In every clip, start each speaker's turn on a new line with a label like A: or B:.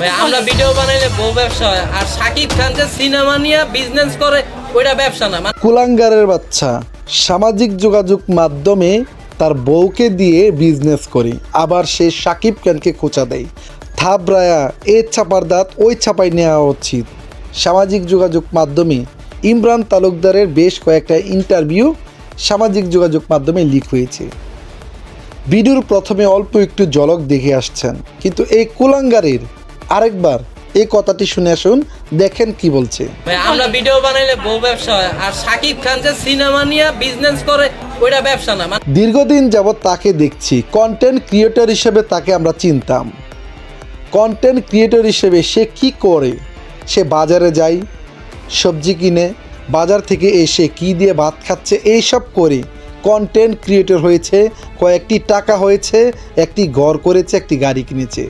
A: আমরা ভিডিও বানাইলে বউ ব্যবসা হয়। আর সাকিব খান যে সিনেমা নিয়ে বিজনেস করে, ওইটা ব্যবসা না। মানে
B: কুলাঙ্গারের বাচ্চা, সামাজিক যোগাযোগ মাধ্যমে তার বউকে দিয়ে বিজনেস করে। আবার সে সাকিব খানকে খোঁচা দেয়। থাবরায়া এ ছাপার দাঁত, ওই ছাপাই নেওয়া উচিত। সামাজিক যোগাযোগ মাধ্যমে ইমরান তালুকদারের বেশ কয়েকটা ইন্টারভিউ সামাজিক যোগাযোগ মাধ্যমে লিক হয়েছে। ভিডিওর প্রথমে অল্প একটু ঝলক দেখে আসছেন। কিন্তু এই কুলাঙ্গারের আরেকবার এই কথাটি শুনে আসুন দেখেন কি বলছে।
A: আমরা ভিডিও বানাইলে বউ ব্যবসা হয়। আর সাকিব খান যে সিনেমা নিয়ে বিজনেস করে ওইটা ব্যবসা না। মানে
B: দীর্ঘদিন যাবৎ তাকে দেখছি কন্টেন্ট ক্রিয়েটর হিসেবে তাকে আমরা চিনতাম। কন্টেন্ট ক্রিয়েটর হিসেবে সে কি করে? সে বাজারে যায় সবজি কিনে বাজার থেকে এসে কি দিয়ে ভাত খাচ্ছে এইসব করে কন্টেন্ট ক্রিয়েটর হয়েছে কয়েকটি টাকা হয়েছে একটি ঘর করেছে একটি গাড়ি কিনেছে।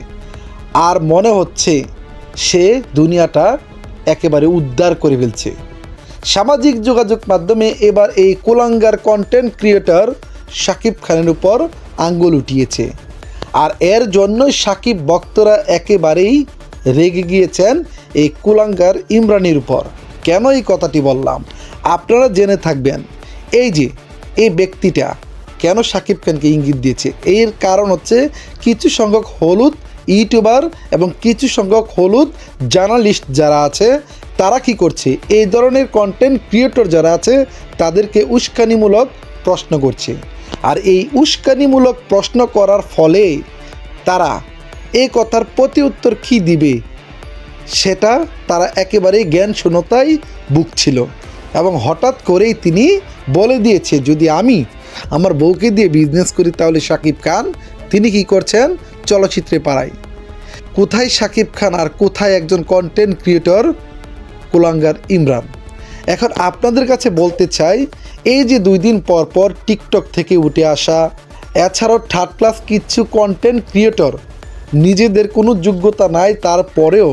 B: আর মনে হচ্ছে সে দুনিয়াটা একেবারে উদ্ধার করে ফেলছে। সামাজিক যোগাযোগ মাধ্যমে এবার এই কুলাঙ্গার কন্টেন্ট ক্রিয়েটর সাকিব খানের উপর আঙ্গুল উঠিয়েছে। আর এর জন্যই সাকিব ভক্তরা একেবারেই রেগে গিয়েছেন এই কুলাঙ্গার ইমরানের উপর। কেন এই কথাটি বললাম? আপনারা জেনে থাকবেন। এই যে, এই ব্যক্তিটা কেন সাকিব খানকে ইঙ্গিত দিয়েছে? এর কারণ হচ্ছে কিছু সংখ্যক হলুদ ইউটিউবার এবং কিছু সংখ্যক হলুদ জার্নালিস্ট যারা আছে, তারা কি করছে? এই ধরনের কন্টেন্ট ক্রিয়েটর যারা আছে, তাদেরকে উস্কানিমূলক প্রশ্ন করছে। আর এই উস্কানিমূলক প্রশ্ন করার ফলে তারা এই কথার প্রতি উত্তর কী দিবে? সেটা তারা একেবারেই জ্ঞান শূন্যতায় ভুগছিল। এবং হঠাৎ করেই তিনি বলে দিয়েছে, যদি আমি আমার বউকে দিয়ে বিজনেস করি তাহলে সাকিব খান, তিনি কি করছেন? চলচ্চিত্রে পাড়ায়। কোথায় সাকিব খান আর কোথায় একজন কন্টেন্ট ক্রিয়েটর কুলাঙ্গার ইমরান? এখন আপনাদের কাছে বলতে চাই, এই যে দুই দিন পর পর টিকটক থেকে উঠে আসা, এছাড়াও থার্ড ক্লাস কিছু কন্টেন্ট ক্রিয়েটর নিজেদের কোনো যোগ্যতা নাই, তারপরেও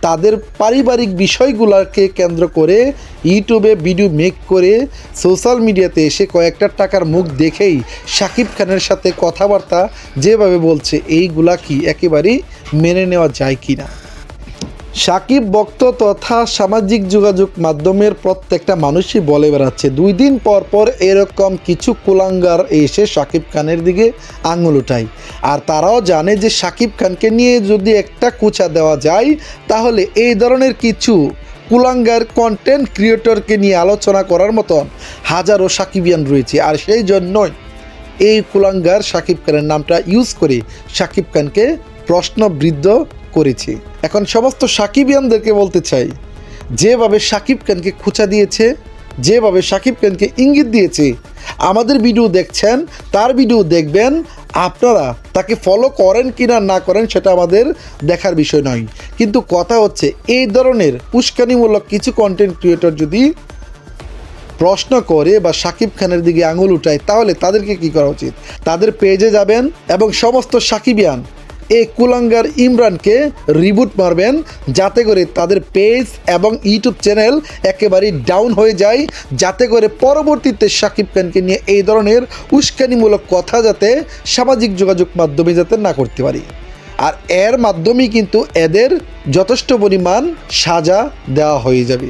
B: তাদের পারিবারিক বিষয়গুলোকে কেন্দ্র করে ইউটিউবে ভিডিও মেক করে সোশ্যাল মিডিয়াতে এসে কয়েকটা টাকার মুখ দেখেই শাকিব খানের সাথে কথাবার্তা যেভাবে বলছে, এইগুলা কি একেবারেই মেনে নেওয়া যায় কি না সাকিব বক্ত তথা সামাজিক যোগাযোগ মাধ্যমের প্রত্যেকটা মানুষই বলে বেড়াচ্ছে। দুই দিন পর পর এরকম কিছু কুলাঙ্গার এসে সাকিব খানের দিকে আঙুল উঠায় আর তারাও জানে যে সাকিব খানকে নিয়ে যদি একটা কুচা দেওয়া যায়, তাহলে এই ধরনের কিছু কুলাঙ্গার কন্টেন্ট ক্রিয়েটরকে নিয়ে আলোচনা করার মতন হাজারো সাকিবিয়ান রয়েছে। আর সেই জন্যই এই কুলাঙ্গার সাকিব খানের নামটা ইউজ করে সাকিব খানকে প্রশ্নবৃদ্ধ করেছে। এখন সমস্ত সাকিবিয়ানদেরকে বলতে চাই, যেভাবে সাকিব খানকে খুঁচা দিয়েছে, যেভাবে সাকিব খানকে ইঙ্গিত দিয়েছে, আমাদের ভিডিও দেখছেন, তার ভিডিও দেখবেন, আপনারা তাকে ফলো করেন কি না না করেন সেটা আমাদের দেখার বিষয় নয়। কিন্তু কথা হচ্ছে, এই ধরনের উস্কানিমূলক কিছু কন্টেন্ট ক্রিয়েটর যদি প্রশ্ন করে বা সাকিব খানের দিকে আঙুল উঠায়, তাহলে তাদেরকে কি করা উচিত? তাদের পেজে যাবেন এবং সমস্ত সাকিবিয়ান এই কুলাঙ্গার ইমরানকে রিবুট মারবেন যাতে করে তাদের পেজ এবং ইউটিউব চ্যানেল একেবারেই ডাউন হয়ে যায়, যাতে করে পরবর্তীতে সাকিব খানকে নিয়ে এই ধরনের উস্কানিমূলক কথা যাতে সামাজিক যোগাযোগ মাধ্যমে যাতে না করতে পারি। আর এর মাধ্যমেই কিন্তু এদের যথেষ্ট পরিমাণ সাজা দেওয়া হয়ে যাবে।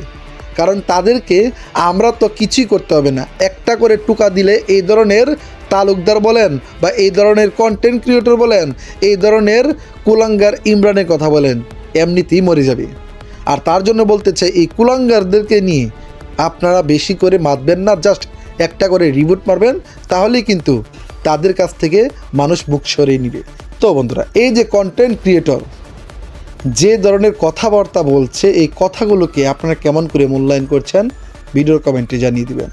B: কারণ তাদেরকে আমরা তো কিছুই করতে হবে না। একটা করে টুকা দিলে এই ধরনের তালুকদার বলেন বা এই ধরনের কন্টেন্ট ক্রিয়েটর বলেন, এই ধরনের কুলাঙ্গার ইমরানের কথা বলেন, এমনিতেই মরে যাবে। আর তার জন্য বলতে চাই, এই কুলাঙ্গারদেরকে নিয়ে আপনারা বেশি করে মাতবেন না জাস্ট একটা করে রিবুট মারবেন, তাহলেই কিন্তু তাদের কাছ থেকে মানুষ মুখ সরিয়ে নিবে। তো বন্ধুরা, এই যে কন্টেন্ট ক্রিয়েটর যে ধরনের কথাবার্তা বলছে, এই কথাগুলোকে আপনারা কেমন করে মূল্যায়ন করছেন, ভিডিওর কমেন্টে জানিয়ে দিবেন।